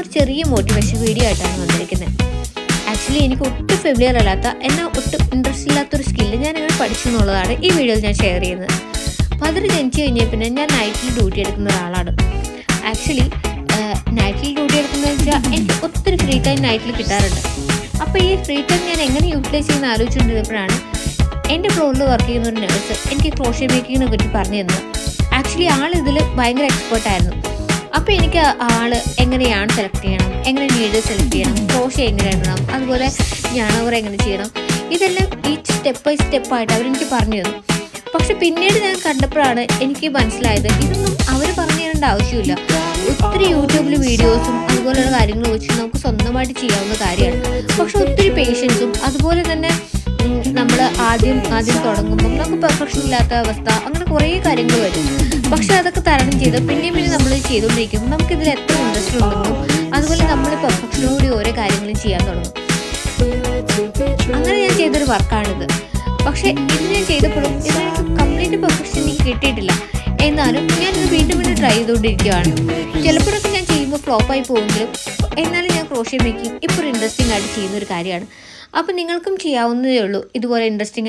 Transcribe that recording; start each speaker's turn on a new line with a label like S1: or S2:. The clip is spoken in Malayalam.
S1: ഇന്നൊരു ചെറിയ മോട്ടിവേഷൻ വീഡിയോ ആയിട്ടാണ് വന്നിരിക്കുന്നത്. ആക്ച്വലി എനിക്ക് ഒട്ടും ഫെമിലിയർ അല്ലാത്ത എന്നാൽ ഒട്ടും ഇൻട്രസ്റ്റ് ഇല്ലാത്തൊരു സ്കില്ല് ഞാൻ അങ്ങനെ പഠിച്ചു എന്നുള്ളതാണ് ഈ വീഡിയോയിൽ ഞാൻ ഷെയർ ചെയ്യുന്നത്. പതിര് ജനിച്ചു കഴിഞ്ഞാൽ പിന്നെ ഞാൻ നൈറ്റിൽ ഡ്യൂട്ടി എടുക്കുന്ന ഒരാളാണ്. ആക്ച്വലി നൈറ്റിൽ ഡ്യൂട്ടി എടുക്കുന്നതെന്ന് വെച്ചാൽ എനിക്ക് ഒത്തിരി ഫ്രീ ടൈം നൈറ്റിൽ കിട്ടാറുണ്ട്. അപ്പോൾ ഈ ഫ്രീ ടൈം ഞാൻ എങ്ങനെ യൂട്ടിലൈസ് ചെയ്യുന്ന ആലോചിച്ചുകൊണ്ടിരുന്നപ്പോഴാണ് എന്റെ ഫ്ലോറിൽ വർക്ക് ചെയ്യുന്ന ഒരു നേഴ്സ് എനിക്ക് ക്രോഷ്യ മേക്കിങ്ങിനെ പറ്റി പറഞ്ഞു തന്നത്. ആക്ച്വലി ആൾ ഭയങ്കര എക്സ്പേർട്ടായിരുന്നു അപ്പോൾ എനിക്ക് ആൾ എങ്ങനെയാണ് സെലക്ട് ചെയ്യണം? എങ്ങനെ നീഡ് സെലക്ട് ചെയ്യണം? ക്രോഷ എങ്ങനെ ഇടണം? അതുപോലെ ഞാനവർ എങ്ങനെ ചെയ്യണം? ഇതെല്ലാം ഈ സ്റ്റെപ്പ് ബൈ സ്റ്റെപ്പായിട്ട് അവരെനിക്ക് പറഞ്ഞു തരും പക്ഷെ പിന്നീട് ഞാൻ കണ്ടപ്പോഴാണ് എനിക്ക് മനസ്സിലായത് ഇതൊന്നും അവർ പറഞ്ഞു തരേണ്ട ആവശ്യമില്ല. ഒത്തിരി യൂട്യൂബിൽ വീഡിയോസും അതുപോലെയുള്ള കാര്യങ്ങൾ വെച്ച് നമുക്ക് സ്വന്തമായിട്ട് ചെയ്യാവുന്ന കാര്യമാണ്. പക്ഷെ ഒത്തിരി പേഷ്യൻസും അതുപോലെ തന്നെ ആദ്യം ആദ്യം തുടങ്ങുമ്പോൾ നമുക്ക് പെർഫെക്ഷൻ ഇല്ലാത്ത അവസ്ഥ അങ്ങനെ കുറേ കാര്യങ്ങൾ വരും. പക്ഷെ അതൊക്കെ തരണം ചെയ്ത് പിന്നെയും പിന്നെ നമ്മൾ ചെയ്തുകൊണ്ടിരിക്കുമ്പോൾ നമുക്കിതിൽ എത്ര ഇൻട്രസ്റ്റ് ഉണ്ടെന്നും അതുപോലെ നമ്മൾ പെർഫെക്ഷനോട് ഓരോ കാര്യങ്ങളും ചെയ്യാൻ തുടങ്ങും. അങ്ങനെ ഞാൻ ചെയ്തൊരു വർക്കാണിത്. പക്ഷേ ഇത് ഞാൻ ചെയ്തപ്പോഴും ഇതിനെനിക്ക് കംപ്ലീറ്റ് പെർഫെക്ഷൻ എനിക്ക് കിട്ടിയിട്ടില്ല. എന്നാലും ഞാനിത് വീണ്ടും വീണ്ടും ട്രൈ ചെയ്തുകൊണ്ടിരിക്കുകയാണ് ചിലപ്പോഴൊക്കെ ചെയ്യുമ്പോൾ ഫ്ലോപ്പായി പോകുമെങ്കിലും എന്നാലും ഞാൻ ക്രോഷ്യ മേക്കിംഗ് ഇപ്പോൾ ഇൻട്രസ്റ്റിംഗ് ആയിട്ട് ചെയ്യുന്ന ഒരു കാര്യമാണ്. അപ്പോൾ നിങ്ങൾക്കും ചെയ്യാവുന്നതേ ഉള്ളൂ. ഇതുപോലെ ഇൻട്രസ്റ്റിംഗ്